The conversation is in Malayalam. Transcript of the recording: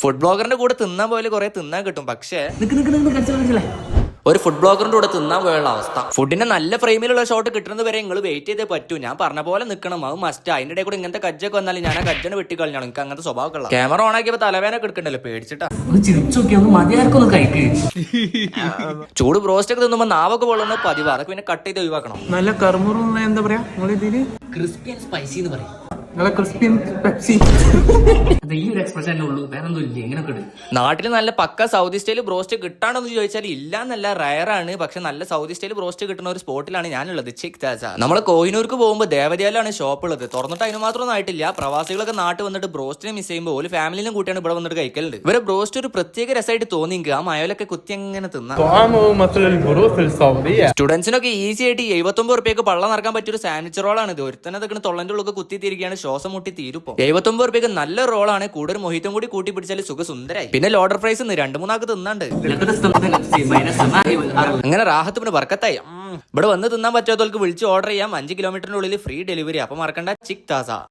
ഫുഡ് ബ്ലോഗറിന്റെ കൂടെ തിന്നാൻ പോയാലും കുറെ തിന്നാൻ കിട്ടും. പക്ഷേ ഒരു ഫുഡ് ബ്ലോഗറിന്റെ കൂടെ തിന്നാൻ പോയുള്ള അവസ്ഥ. ഫുഡിന്റെ നല്ല ഫ്രെയിമിലുള്ള ഷോട്ട് കിട്ടുന്നത് വരെ നിങ്ങൾ വെയിറ്റ് ചെയ്തേ പറ്റൂ. ഞാൻ പറഞ്ഞ പോലെ നിൽക്കണം അത് മസ്റ്റ് അതിന്റെ ഇടയിൽ കൂടെ ഇങ്ങനത്തെ കജ്ജൊക്കെ വന്നാലും ഞാൻ ആ കജ്ജനെ വെട്ടി കളഞ്ഞാണ് എനിക്ക് അങ്ങനത്തെ സ്വഭാവമൊക്കെ ക്യാമറ ഓൺ ആക്കിയപ്പോ തലവേന കിടക്കണ്ടല്ലോ പേടിച്ചിട്ടാ. ചൂട് ബ്രോസ്റ്റ് ഒക്കെ തിന്നുമ്പോ നാവൊക്കെ പൊള്ളുന്നത് പതിവ്. അതൊക്കെ പിന്നെ കട്ട് ചെയ്ത് ഒഴിവാക്കണം. നല്ല കർമ്മറും എന്താ പറയാ? ക്രിസ്പി ആൻഡ് സ്പൈസി എന്ന് പറയും. നിങ്ങളെ പെപ്സി. ഉള്ളൂ. ഇല്ല? നാട്ടിൽ നല്ല പക്ക സൗദി സ്റ്റൈൽ ബ്രോസ്റ്റ് കിട്ടാണോ എന്ന് ചോദിച്ചാൽ ഇല്ല എന്നല്ല റയറാണ് പക്ഷെ നല്ല സൗദി സ്റ്റൈൽ ബ്രോസ്റ്റ് കിട്ടുന്ന ഒരു സ്പോട്ടിലാണ് ഞാനുള്ളത് ചെക്ക് താസ. നമ്മൾ കോഹിനൂർക്ക് പോകുമ്പോൾ ദേവതയാലാണ് ഷോപ്പ് ഉള്ളത് തുറന്നിട്ട് അതിന് മാത്രമൊന്നും ആയിട്ടില്ല. പ്രവാസികളൊക്കെ നാട്ടിൽ വന്നിട്ട് ബ്രോസ്റ്റിനെ മിസ് ചെയ്യുമ്പോൾ ഒരു ഫാമിലിനും കൂട്ടിയാണ് ഇവിടെ വന്നിട്ട് കഴിക്കലുണ്ട്. ഇവരെ ബ്രോസ്റ്റ് ഒരു പ്രത്യേക രസമായിട്ട് തോന്നിയെങ്കിൽ ആ മയോലൊക്കെ കുത്തി എങ്ങനെ തിന്ന? സ്റ്റുഡൻസിനൊക്കെ ഈസി ആയിട്ട് എഴുപത്തൊമ്പത് റുപ്യക്ക് പള്ള നടക്കാൻ പറ്റിയ ഒരു സാൻഡ്വിച്ച് റോളാണ് ഇത് ഒരുത്തനെ തൊള്ളന്റെ ഉള്ളൊക്കെ കുത്തിയിരിക്കുകയാണ് ശ്വാസം മുട്ടി തീരുപ്പോ എഴുപത്തൊമ്പത് റുപ്യക്ക് നല്ല റോളാണ്. കൂടുതൽ മൊഹിത്തും കൂടി കൂട്ടി പിടിച്ചാൽ സുഖസുന്ദരായി. പിന്നെ ലോഡർ പ്രൈസ് രണ്ടു മൂന്നാൾക്ക് തിന്നാണ്ട്. അങ്ങനെ റാഹത്ത് പിന്നെ വർക്കത്തായി. ഇവിടെ വന്ന് തിന്നാൻ പറ്റാത്തവർക്ക് വിളിച്ച് ഓർഡർ ചെയ്യാം. അഞ്ച് കിലോമീറ്ററിനുള്ളിൽ ഫ്രീ ഡെലിവറി. അപ്പൊ മറക്കണ്ട. ചിക് താസ.